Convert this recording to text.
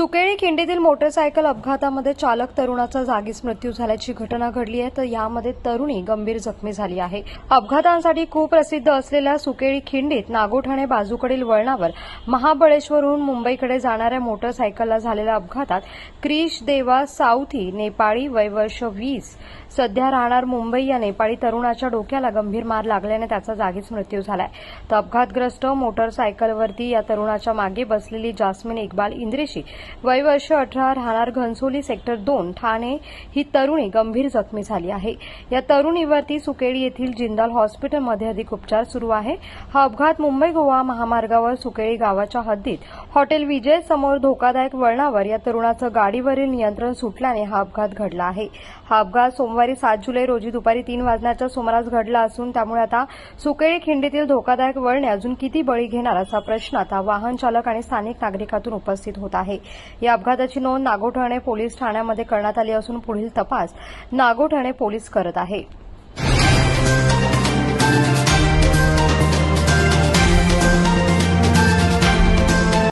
सुकेळी खिंडीतील motorcycle अपघातामध्ये चालक तरुणाचा जागीच मृत्यू झाल्याची घटना घडली आहे तर यामध्ये तरुणी गंभीर जखमी झाली आहे. अपघातांसाठी खूप प्रसिद्ध असलेल्या सुकेळी खिंडीत नागोठाणे बाजूकडील वळणावर महाबळेश्वरहून मुंबईकडे जाणाऱ्या मोटरसायकलला झालेल्या अपघातात क्रिश देवा साऊथी नेपाळी वयवर्ष वीस सध्या राहणार मुंबई या नेपाळी तरुणाच्या डोक्याला गंभीर मार लागल्याने त्याचा जागीच मृत्यू झालाय. तर अपघातग्रस्त मोटरसायकलवरती या तरुणाच्या मागे बसलेली जास्मिन इक्बाल इंद्रेशी वय वर्ष अठरा राहणार घनसोली सेक्टर दोन ठाणे ही तरुणी गंभीर जखमी झाली आहे. या तरुणीवरती सुकेळी येथील जिंदाल हॉस्पिटलमध्ये अधिक उपचार सुरू आहे. हा अपघात मुंबई गोवा महामार्गावर सुकेळी गावाच्या हद्दीत हॉटेल विजय समोर धोकादायक वळणावर या तरुणाचं गाडीवरील नियंत्रण सुटल्याने हा अपघात घडला आहे. हा अपघात सोमवारी सात जुलै रोजी दुपारी तीन वाजण्याच्या सुमारास घडला असून त्यामुळे आता सुकेळी खिंडीतील धोकादायक वळणे अजून किती बळी घेणार असा प्रश्न आता वाहन चालक आणि स्थानिक नागरिकातून उपस्थित होत आहे. या अपघाताची नोंद नागोठाणे पोलीस ठाण्यामध्ये करण्यात आली असून पुढील तपास नागोठाणे पोलीस करत आहेत